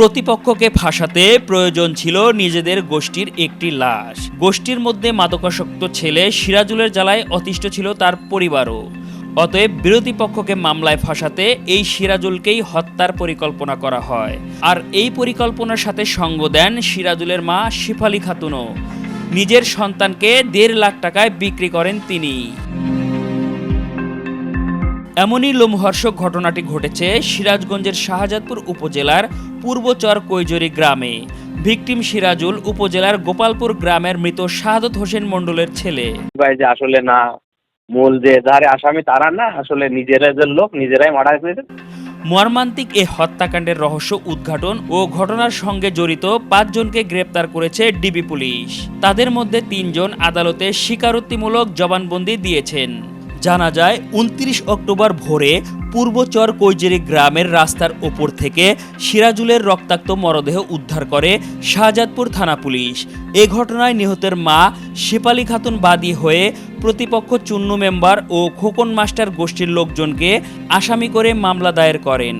প্রতিপক্ষকে ফাঁসাতে প্রয়োজন ছিল নিজেদের গোষ্ঠীর একটি লাশ। গোষ্ঠীর মধ্যে মাদকাসক্ত ছেলে সিরাজুলের জ্বালায় অতিষ্ঠ ছিল তার পরিবারও। অতএব বিরোধী পক্ষকে মামলায় ফাঁসাতে এই সিরাজুলকেই হত্যার পরিকল্পনা করা হয়। আর এই পরিকল্পনার সাথে সঙ্গ দেন সিরাজুলের মা শিফালি খাতুনও। নিজের সন্তানকে দেড় লাখ টাকায় বিক্রি করেন তিনি। এমনই লোমহর্ষক ঘটনাটি ঘটেছে সিরাজগঞ্জের শাহজাদপুর উপজেলার পূর্বচর কৈজরি গ্রামে। ভিকটিম সিরাজুল উপজেলার গোপালপুর গ্রামের মৃত শাহাদত হোসেন মন্ডলের ছেলে। ভাই যে আসলে না মূল যে যারে আসামি তারা না আসলে নিজেরা যে লোক নিজেরাই মারা গেছে। মর্মান্তিক এ হত্যাকাণ্ডের রহস্য উদ্ঘাটন ও ঘটনার সঙ্গে জড়িত পাঁচজনকে গ্রেপ্তার করেছে ডিবি পুলিশ। তাদের মধ্যে তিনজন আদালতে স্বীকারোক্তিমূলক জবানবন্দি দিয়েছেন। জানা যায়, উনত্রিশ অক্টোবর ভোরে পূর্বচর কৈজেরি গ্রামের রাস্তার ওপর থেকে সিরাজুলের রক্তাক্ত মরদেহ উদ্ধার করে শাহজাদপুর থানা পুলিশ। এ ঘটনায় নিহতের মা শেপালি খাতুন বাদী হয়ে প্রতিপক্ষ চুন্নু মেম্বার ও খোকন মাস্টার গোষ্ঠীর লোকজনকে আসামি করে মামলা দায়ের করেন।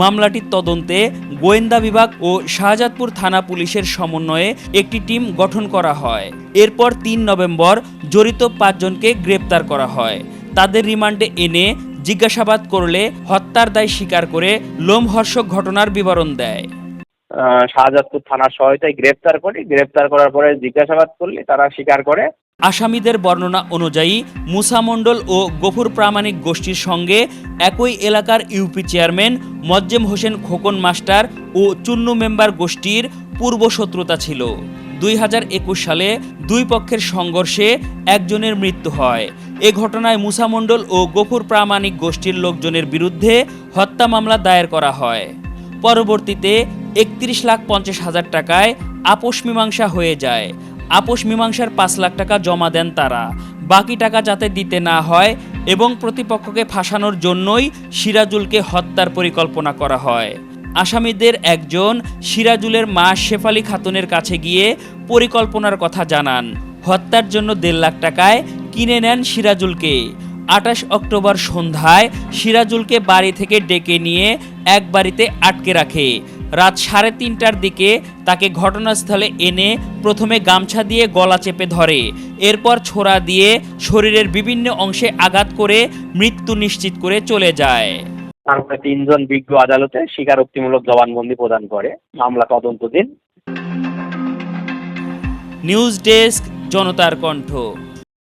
মামলাটির তদন্তে গোয়েন্দা বিভাগ ও শাহজাদপুর থানা পুলিশের সমন্বয়ে একটি টিম গঠন করা হয়। এরপর তিন নভেম্বর জড়িত পাঁচজনকে গ্রেপ্তার করা হয়। তাদের রিমান্ডে এনে জিজ্ঞাসাবাদ করলে হত্যার দায় স্বীকার করে লোমহর্ষক ঘটনার বিবরণ দেয়। শাহজাদপুর থানার সহায়তায় গ্রেপ্তার করি গ্রেপ্তার করার পরে জিজ্ঞাসাবাদ করলে তারা স্বীকার করে। আসামিদের বর্ণনা অনুযায়ী মুসা মণ্ডল ও গফুর প্রামাণিক গোষ্ঠীর সঙ্গে একই এলাকার UP chairman Mozzem Hossain Khokon master ও চুন্নু মেম্বার গোষ্ঠীর পূর্ব শত্রুতা ছিল। দুই হাজার একুশ সালে দুই পক্ষের সংঘর্ষে একজনের মৃত্যু হয়। এ ঘটনায় মুসা মণ্ডল ও গফুর প্রামাণিক গোষ্ঠীর লোকজনের বিরুদ্ধে হত্যা মামলা দায়ের করা হয়। পরবর্তীতে একত্রিশ লাখ পঞ্চাশ হাজার টাকায় আপোষ মীমাংসা হয়ে যায়। আপোষ মীমাংসার পাঁচ লাখ টাকা জমা দেন তারা। বাকি টাকা যাতে দিতে না হয় এবং প্রতিপক্ষকে ফাঁসানোর জন্যই সিরাজুলকে হত্যার পরিকল্পনা করা হয়। আসামিদের একজন সিরাজুলের মা শেফালি খাতুনের কাছে গিয়ে পরিকল্পনার কথা জানান। হত্যার জন্য দেড় লাখ টাকায় কিনে নেন সিরাজুলকে। আঠাশ অক্টোবর সন্ধ্যায় সিরাজুলকে বাড়ি থেকে ডেকে নিয়ে এক বাড়িতে আটকে রাখে। রাত সাড়ে তিনটার দিকে তাকে ঘটনাস্থলে এনে প্রথমে গামছা দিয়ে গলা চেপে ধরে। এরপর ছোড়া দিয়ে শরীরের বিভিন্ন অংশে আঘাত করে মৃত্যু নিশ্চিত করে চলে যায়। তারপরে তিনজন বিজ্ঞ আদালতে স্বীকারোক্তিমূলক জবানবন্দি প্রদান করে। মামলা তদন্ত দিন নিউজ ডেস্ক, জনতার কণ্ঠ।